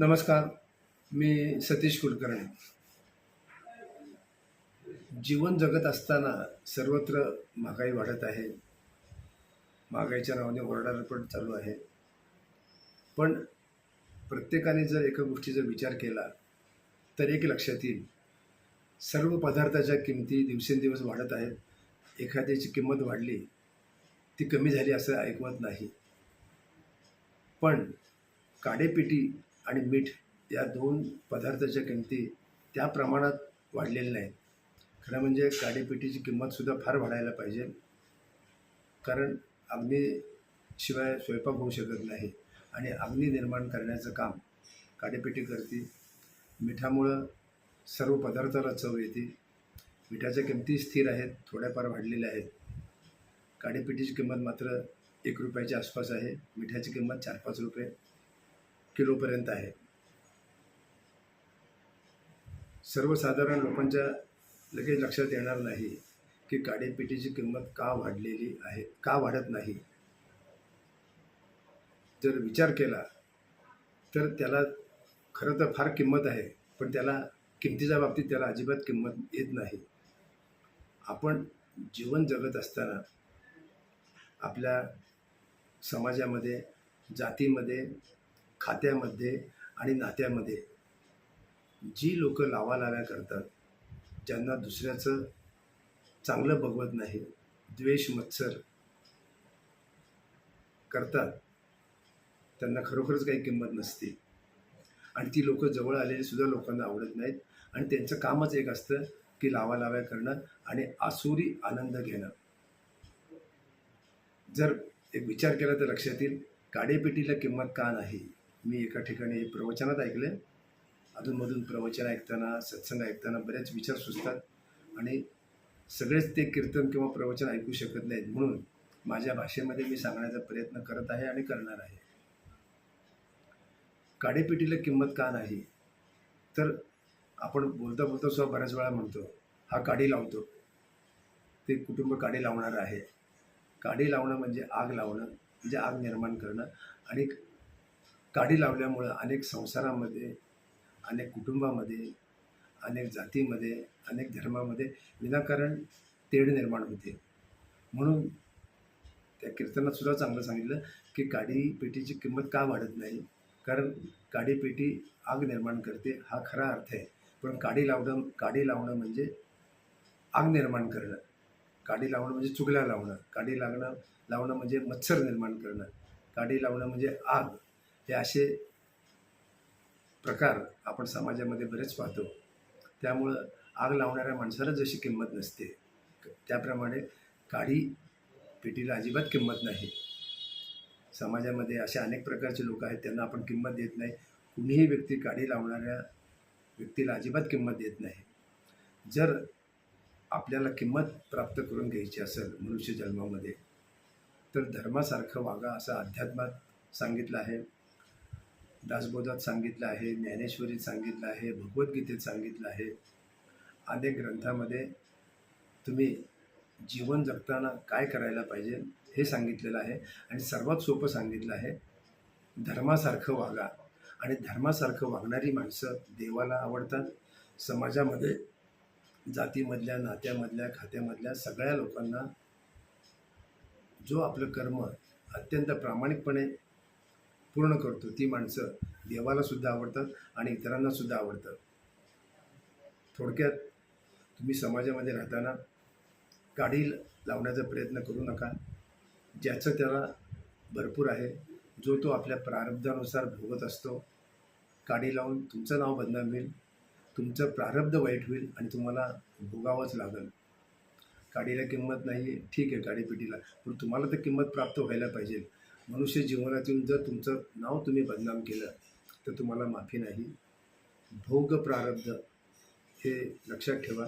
नमस्कार मी सतीश कुलकर्णी. जीवन जगत असताना सर्वत्र महागाई वाढत आहे. महागाईच्या नावाने ओरडारपण चालू आहे. पण प्रत्येकाने जर एका गोष्टीचा विचार केला तर एक लक्षात येईल. सर्व पदार्थाच्या किमती दिवसेंदिवस वाढत आहेत. एखाद्याची किंमत वाढली ती कमी झाली असं ऐकवत नाही. पण काडेपिटी आणि मीठ या दोन पदार्थाच्या किमती त्या प्रमाणात वाढलेल्या नाहीत. खरं म्हणजे काडेपिटीची किंमतसुद्धा फार वाढायला पाहिजे. कारण अग्नीशिवाय स्वयंपाक होऊ शकत नाही आणि अग्नी निर्माण करण्याचं काम काडेपिटी करते. मिठामुळं सर्व पदार्थाला चव येते. मिठाच्या किमती स्थिर आहेत थोड्याफार वाढलेल्या आहेत. काडेपिटीची किंमत मात्र एक रुपयाच्या आसपास आहे. मिठाची किंमत चार पाच रुपये. किलोपर्यंत आहे. सर्वसाधारण लोकांच्या लगेच लक्षात येणार नाही की काडीपिटीची किंमत का वाढलेली आहे का वाढत नाही. जर विचार केला तर त्याला खरं तर फार किंमत आहे पण त्याला किमतीच्या बाबतीत त्याला अजिबात किंमत येत नाही. आपण जीवन जगत असताना आपल्या समाजामध्ये जातीमध्ये खात्यामध्ये आणि नात्यामध्ये. जी लोक लावालाव्या करतात ज्यांना दुसऱ्याचं चांगलं बघवत नाही द्वेष मत्सर करतात त्यांना खरोखरच काही किंमत नसते. आणि ती लोक जवळ आलेली सुद्धा लोकांना आवडत नाहीत आणि त्यांचं कामच एक असतं की लावालाव्या करणं आणि आसुरी आनंद घेणं. जर एक विचार केला तर लक्षात येईल काडेपेटीला किंमत का नाही? मी एका ठिकाणी प्रवचनात ऐकले अधूनमधून प्रवचन ऐकताना सत्संग ऐकताना बरेच विचार सुचतात आणि सगळेच ते कीर्तन किंवा प्रवचन ऐकू शकत नाहीत. म्हणून माझ्या भाषेमध्ये मी सांगण्याचा प्रयत्न करत आहे आणि करणार आहे. काडेपिटीला किंमत का नाही? तर आपण बोलता बोलता सुद्धा बऱ्याच वेळा म्हणतो हा काडी लावतो. ते कुटुंब काडी लावणार आहे. काडी लावणं म्हणजे आग लावणं म्हणजे आग निर्माण करणं आणि काडी लावल्यामुळं अनेक संसारामध्ये अनेक कुटुंबामध्ये अनेक जातीमध्ये अनेक धर्मामध्ये विनाकारण तेढ निर्माण होते. म्हणून त्या कीर्तनात सुद्धा चांगलं सांगितलं की काडी पेटीची किंमत का वाढत नाही? कारण काडी पेटी आग निर्माण करते हा खरा अर्थ आहे. पण काडी लावणं काडी लावणं म्हणजे आग निर्माण करणं. काडी लावणं म्हणजे चुगल्या लावणं. काडी लागणं लावणं म्हणजे मत्सर निर्माण करणं. काडी लावणं म्हणजे आग. हे असे प्रकार आपण समाजामध्ये बरेच पाहतो. त्यामुळं आग लावणाऱ्या माणसाला जशी किंमत नसते. त्याप्रमाणे काडी पेटीला अजिबात किंमत नाही. समाजामध्ये अशा अनेक प्रकारचे लोक आहेत त्यांना आपण किंमत देत नाही. कुणीही व्यक्ती काडी लावणाऱ्या व्यक्तीला अजिबात किंमत देत नाही. जर आपल्याला किंमत प्राप्त करून घ्यायची असेल मनुष्य जन्मामध्ये तर धर्मासारखं वागा असं अध्यात्मात सांगितलं आहे. दासबोधात सांगितलं आहे ज्ञानेश्वरीत सांगितलं आहे भगवद्गीतेत सांगितलं आहे. अनेक ग्रंथामध्ये तुम्ही जीवन जगताना काय करायला पाहिजे हे सांगितलेलं आहे आणि सर्वात सोपं सांगितलं आहे धर्मासारखं वागा. आणि धर्मासारखं वागणारी माणसं देवाला आवडतात. समाजामध्ये जातीमधल्या नात्यामधल्या खात्यामधल्या सगळ्या लोकांना जो आपलं कर्म अत्यंत प्रामाणिकपणे पूर्ण करतो. ती माणसं देवाला सुद्धा आवडतात आणि इतरांना सुद्धा आवडतात. थोडक्यात तुम्ही समाजामध्ये राहताना काडी लावण्याचा प्रयत्न करू नका. ज्याचं त्याला भरपूर आहे. जो तो आपल्या प्रारब्धानुसार भोगत असतो. काडी लावून तुमचं नाव बदनाम होईल. तुमचं प्रारब्ध वाईट होईल आणि तुम्हाला भोगावंच लागेल. काडीला किंमत नाही ठीक आहे काडीपिटीला पण तुम्हाला तर किंमत प्राप्त व्हायला पाहिजे. मनुष्य जीवनातून जर तुमचं नाव तुम्ही बदनाम केलं तर तुम्हाला माफी नाही. भोग प्रारब्ध हे लक्षात ठेवा.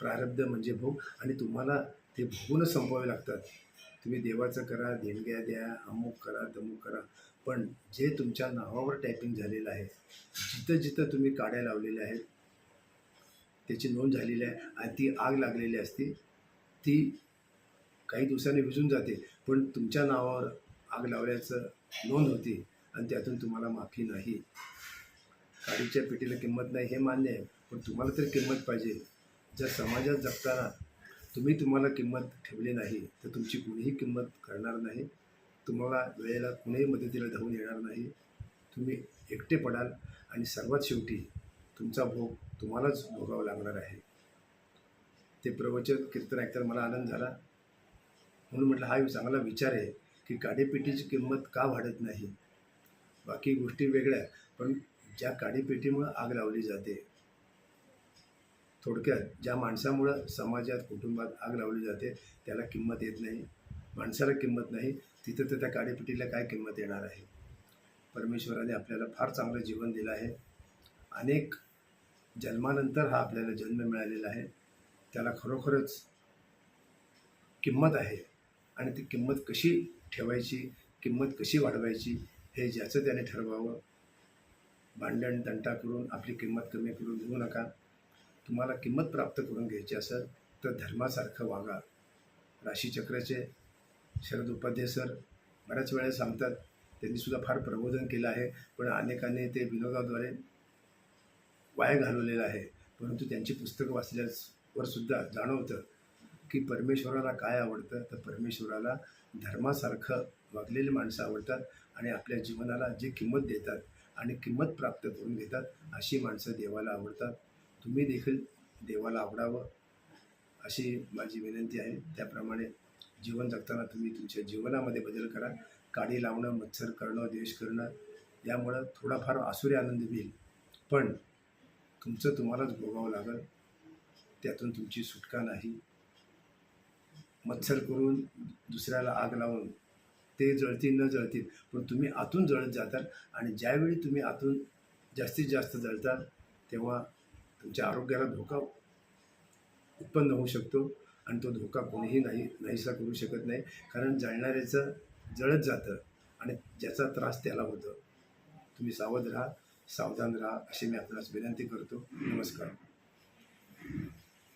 प्रारब्ध म्हणजे भोग. आणि तुम्हाला ते भोगून संपवावे लागतात. तुम्ही देवाचं करा देणग्या द्या अमुक करा तमुक करा. पण जे तुमच्या नावावर टायपिंग झालेलं आहे जिथं जिथं तुम्ही काड्या लावलेल्या आहेत त्याची नोंद झालेली आहे आणि ती आग लागलेली असते ती काही दिवसांनी विझून जाते. पण तुमच्या नावावर आग लावल्याचं नोंद होती आणि त्यातून तुम्हाला माफी नाही. काडीच्या पेटीला किंमत नाही हे मान्य आहे पण तुम्हाला तरी किंमत पाहिजे. जर समाजात जगताना तुम्ही तुम्हाला किंमत ठेवली नाही तर तुमची कुणीही किंमत करणार नाही. तुम्हाला वेळेला कुणीही मदतीला धावून येणार नाही. तुम्ही एकटे पडाल आणि सर्वात शेवटी तुमचा भोग तुम्हालाच भोगावा लागणार आहे. ते प्रवचन कीर्तन ऐकताना मला आनंद झाला. म्हणून म्हटलं हा चांगला विचार आहे. की काडीपेटीची किंमत का वाढत नाही? बाकी गोष्टी वेगळ्या पण ज्या काडीपेटीमुळं आग लावली जाते थोडक्यात ज्या माणसामुळं समाजात कुटुंबात आग लावली जाते त्याला किंमत येत नाही. माणसाला किंमत नाही तिथं तर त्या काडीपेटीला काय किंमत येणार आहे? परमेश्वराने आपल्याला फार चांगलं जीवन दिलं आहे. अनेक जन्मानंतर हा आपल्याला जन्म मिळालेला आहे. त्याला खरोखरच किंमत आहे. आणि ती किंमत कशी ठेवायची किंमत कशी वाढवायची हे ज्याचं त्याने ठरवावं. भांडण तंटा करून आपली किंमत कमी करून घेऊ नका. तुम्हाला किंमत प्राप्त करून घ्यायची असेल तर धर्मासारखं वागा. राशीचक्राचे शरद उपाध्ये सर बऱ्याच वेळा सांगतात त्यांनीसुद्धा फार प्रबोधन केलं आहे पण अनेकांनी ते विनोदाद्वारे वाया घालवलेलं आहे. परंतु त्यांची पुस्तकं वाचल्यावर सुद्धा जाणवतं की परमेश्वराला काय आवडतं तर परमेश्वराला धर्मासारखं वागलेली माणसं आवडतात आणि आपल्या जीवनाला जे किंमत देतात आणि किंमत प्राप्त करून घेतात अशी माणसं देवाला आवडतात. तुम्ही देखील देवाला आवडावं अशी माझी विनंती आहे. त्याप्रमाणे जीवन जगताना तुम्ही तुमच्या जीवनामध्ये बदल करा. काडी लावणं मत्सर करणं द्वेष करणं यामुळं थोडाफार आसुरी आनंद मिळेल. पण तुमचं तुम्हालाच भोगावं लागेल. त्यातून तुमची सुटका नाही. मत्सर करून दुसऱ्याला आग लावून ते जळतील न जळतील. पण तुम्ही आतून जळत जातात आणि ज्यावेळी तुम्ही आतून जास्तीत जास्त जळतात तेव्हा तुमच्या आरोग्याला धोका उत्पन्न होऊ शकतो आणि तो धोका कोणीही नाही नाहीसा करू शकत नाही. कारण जळणाऱ्याचं जळत जातं आणि ज्याचा त्रास त्याला होतं. तुम्ही सावध राहा सावधान राहा अशी मी आपणास विनंती करतो. नमस्कार.